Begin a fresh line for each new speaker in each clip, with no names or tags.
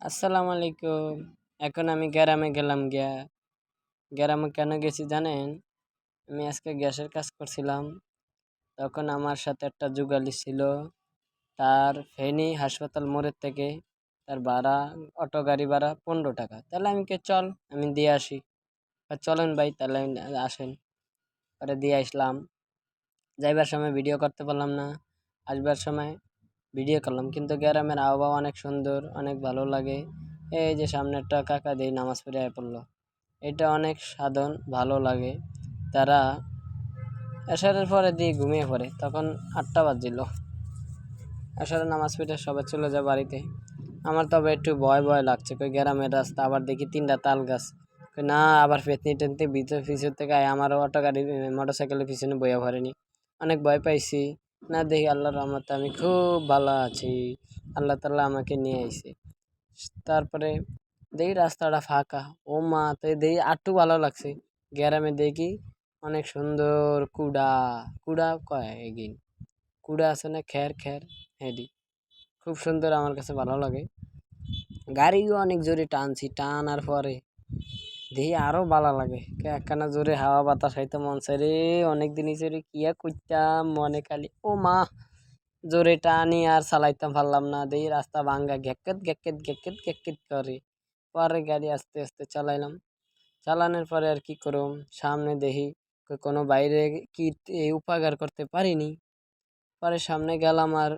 আসসালামু আলাইকুম। এখন আমি গ্রামে গেলাম গিয়া। গ্রামে কেন গেছি জানেন? আমি আজকে গ্যাসের কাজ করছিলাম। তখন আমার সাথে একটা যুগালি ছিল। তার ফেনী হাসপাতাল মোড়ের থেকে তার ভাড়া, অটো, গাড়ি ভাড়া পনেরো টাকা। তাহলে আমি কে, চল, আমি দিয়ে আসি। চলেন ভাই, তাহলে আসেন। পরে দিয়ে আসলাম। যাইবার সময় ভিডিও করতে পারলাম না। আসবার সময় ভিডিও করলাম। কিন্তু গ্রামের আবহাওয়া অনেক সুন্দর, অনেক ভালো লাগে। এই যে সামনেরটা কাকা দিয়ে নামাজ পড়ে আয় পড়ল। এটা অনেক সাধন, ভালো লাগে। তারা এসারের পরে দিয়ে ঘুমিয়ে পড়ে। তখন আটটা বাজছিল। এসারে নামাজ পড়ে সবাই চলে যায় বাড়িতে। আমার তবে একটু ভয় ভয় লাগছে। কই গ্রামের রাস্তা, আবার দেখি তিনটা তাল গাছ না, আবার পেতনি টেতনি ভিতর, পিছন থেকে আয়। আমারও অটো গাড়ি মোটর সাইকেলের পিছনে বইয়া ভরেনি অনেক ভয় পাইছি। না, দেখি আল্লাহর রহমতে আমি খুব ভালো আছি। আল্লাহ তাল্লাহ আমাকে নিয়ে আইসে তারপরে দেখি রাস্তাটা ফাঁকা। ও মা, তো দেখি আটটু ভালো লাগছে। গ্রামে দেখি অনেক সুন্দর কুড়া। কুড়া কয় এগিন? কুড়া আছে না, খ্যার খ্যার, হেডি। খুব সুন্দর, আমার কাছে ভালো লাগে। গাড়িও অনেক জোরে টানছি, টানার পরে দেখি আরও ভালো লাগে। একখানা জোরে হাওয়া বাতাস হইতে মন চাই রে অনেক দিন জোরে কিয়া করতাম মনে খালি, ও মা, জোরে টানি আর চালাইতাম পারলাম না। দেখি রাস্তা ভাঙ্গা ঘেকেত ঘেকেত ঘেকেত ঘেকেত করে। পরে গাড়ি আস্তে আস্তে চালাইলাম। চালানোর পরে আর কি করুম? সামনে দেখি কোনো বাইরে কি উপকার করতে পারিনি। পরে সামনে গেলাম আর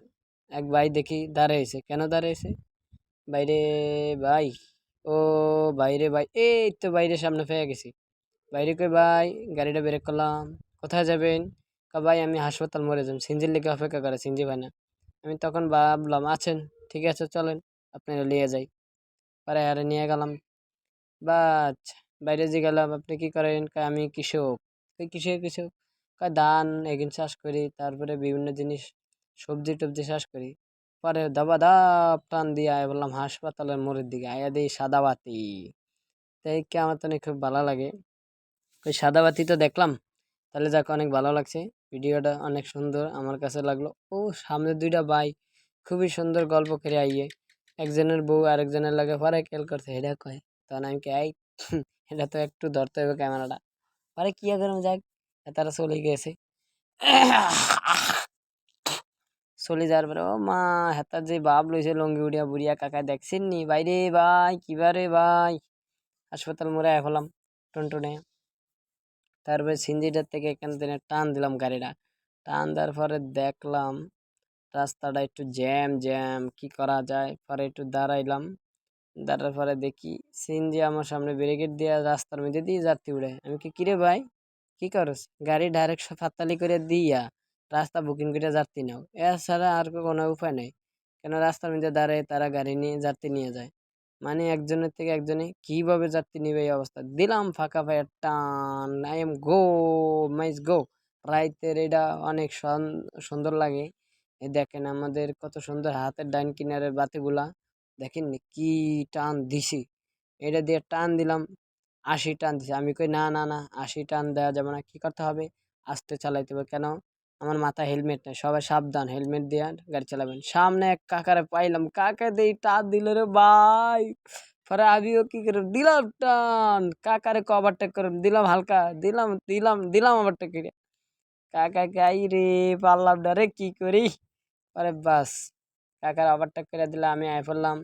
এক ভাই দেখি দাঁড়িয়েছে কেন দাঁড়িয়েছে বাইরে ভাই ও বাইরে ভাই এই তো বাইরে সামনে পেয়ে গেছি। বাইরে কই ভাই? গাড়িটা ব্রেক করলাম। কোথায় যাবেন? কা ভাই, আমি হাসপাতাল মরে যাম সিঞ্জির লিখে অপেক্ষা করে সিঞ্জি ভাই না। আমি তখন ভাবলাম, আছেন? ঠিক আছে, চলেন। আপনারা নিয়ে যাই। পরে আরে নিয়ে গেলাম। বা বাইরে যে গেলাম, আপনি কি করেন? আমি কৃষক। কৃষক? কয় ধান, এগিন চাষ করি। তারপরে বিভিন্ন জিনিস, সবজি টবজি চাষ করি। পরে দাবা দাব টান দিয়ে আয় বললাম, হাসপাতালের মোড়ের দিকে আয়া দিই সাদা বাতি। তাই কি আমার তো খুব ভালো লাগে। ওই সাদা বাতি তো দেখলাম, তাহলে যাক অনেক ভালো লাগছে। ভিডিওটা অনেক সুন্দর আমার কাছে লাগল। ও, সামনে দুইটা ভাই, খুবই সুন্দর গল্প করে আইয়ে। একজনের বউ আরেকজনের লাগে পরে খেয়াল করছে এটা কয়? তখন আমি কে এটা তো একটু ধরতে হবে ক্যামেরাটা। পরে কি করুন যাক তারা চলে গেছে। চলে যাওয়ার পরে ও মা, হেতার যে বাপ লইছে লঙ্গি উড়িয়া বুড়িয়া কাকা, দেখছেন নি? বাইরে ভাই কিবারে ভাই? হাসপাতাল মোড়ে হলাম টনটনে। তারপরে সিঞ্জিটার থেকে এখান থেকে টান দিলাম গাড়িটা। টান দেওয়ার পরে দেখলাম রাস্তাটা একটু জ্যাম জ্যাম, কি করা যায়? পরে একটু দাঁড়াইলাম। দাঁড়ার পরে দেখি সিনজি আমার সামনে ব্যারিকেড দিয়ে রাস্তার মধ্যে দিয়ে যাত্রী উড়ে। আমি কি, কিরে ভাই, কি করস? গাড়ি ডাইরেক্ট ফাতালি করে দিয়া। রাস্তা বুকিং করে যাত্রী নাও। এছাড়া আর কোনো উপায় নেই। কেন রাস্তার মধ্যে দাঁড়ায় তারা গাড়ি নিয়ে যাত্রী নিয়ে যায়। মানে একজনের থেকে একজনে কীভাবে যাত্রী নিবে এই অবস্থা? দিলাম ফাঁকা ফাঁকা, টান আই এম গো মাইজ গো রাইতের এটা অনেক সুন্দর লাগে। এই দেখেন আমাদের কত সুন্দর হাতের ডাইন কিনারের বাতিগুলা। দেখেন কি টান দিছি। এটা দিয়ে টান দিলাম, আশি টান দিছি। আমি কই, না না না, আশি টান দেওয়া যাবে না। কী করতে হবে? আস্তে চালাইতে হবে। কেন? আমার মাথায় হেলমেট নেই, সবাই সাবধান, হেলমেট দিয়ে গাড়ি চালাবেন। সামনে এক কাকারে পাইলাম, কাকা দিয়ে টান দিল রে ভাই। পরে আমিও কি করে, দিলাম টান। কাকারে ওভারটেক করে দিলাম হালকা, দিলাম দিলাম দিলাম ওভারটেক করে। কাকা গাই রে পারলাম না রে, কি করি? পরে বাস, কাকার ওভারটেক করে দিলে আমি আয় পড়লাম।